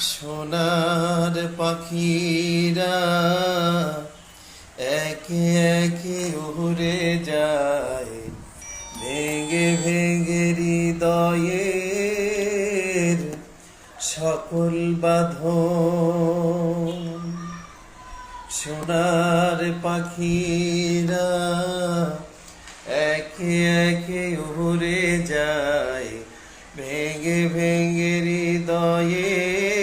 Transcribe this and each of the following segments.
সোনার পাখিরা একে একে উড়ে যায়। ভেঙে ভেঙে হৃদয়ের সকল বাঁধন। সোনার পাখিরা একে একে উড়ে যায়। ভেঙে ভেঙে হৃদয়ের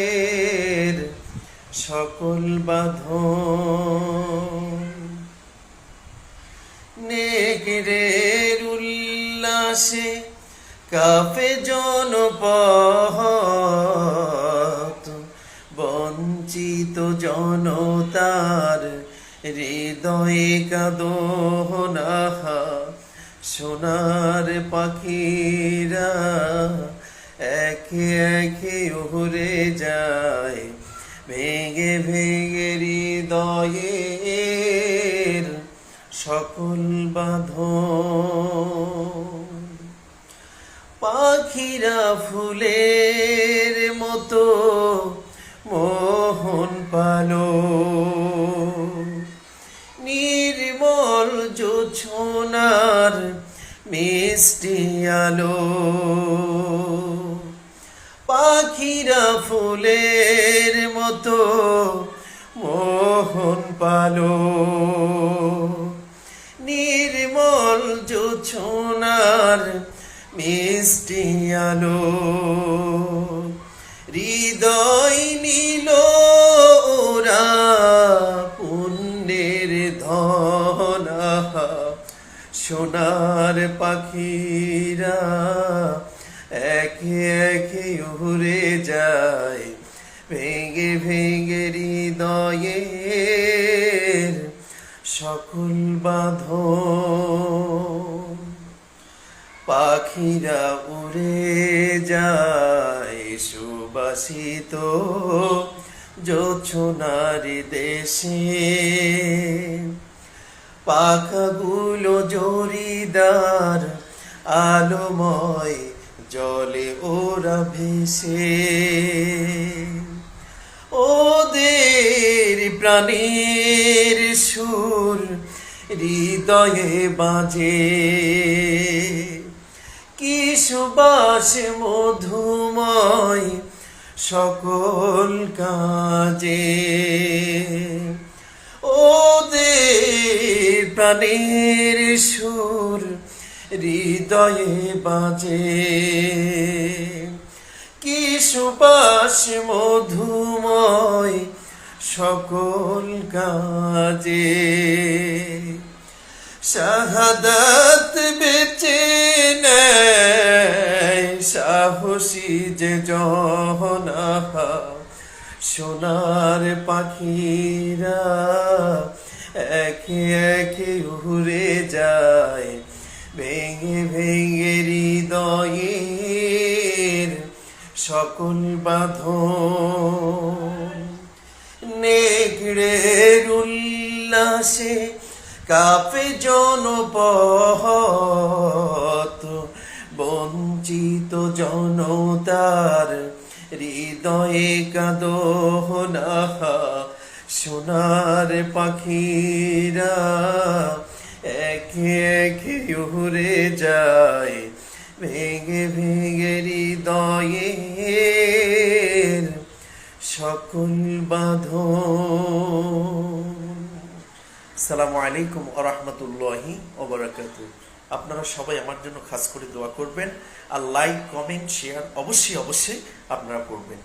সকল বাঁধন। নেগরের উল্লাসে কাপে জনপথ। বঞ্চিত জনতার হৃদয়ে কাদোহনাহা সোনার পাখিরা একে একে উড়ে যায়। ভেঙে ভেঙে হৃদয়ের সকল বাঁধন। পাখিরা ফুলের মতো মোহন পালো নির্মল জোছনার মিষ্টি আলো। পাখিরা ফুলের মতো মোহন পালো। নির্মল জোছনার মিষ্টি আলো। হৃদয় নীল পুণ্যের ধনা। সোনার পাখিরা একে একে উড়ে যায়। ভেঙে ভেঙে হৃদয়ের সকল বাঁধন। পাখিরা উড়ে যায়, সুবাসিত জোছনারি দেশে। পাখাগুলো জরিদার আলোময় জলে ওরা ভেসে ওদের প্রাণের সুর হৃদয়ে বাজে। কি সুবাস মধুময় সকল কাজে। ওদের প্রাণের সুর হৃদয়ে বাজে। কি সুবাস মধুময় সকল কাজে। শাহাদাত বেচে সাহসী যে জহনাহা সোনার পাখিরা, একে একে উড়ে যায়। ভেঙে ভেঙে হৃদয়ের সকল বাঁধন। নেগড়ের উল্লাসে কাপে জনপথ। বঞ্চিত জনতার হৃদয়ে কাদোহনাহা সোনার পাখিরা। একে একে যায়। ভেঙে ভেঙে হৃদয়ের সকল বাঁধন। সালামু আলাইকুম আরহামতুল্লাহি ওবরাকাতু আপনারা সবাই আমার জন্য খাস করে দোয়া করবেন আর লাইক, কমেন্ট, শেয়ার অবশ্যই অবশ্যই আপনারা করবেন।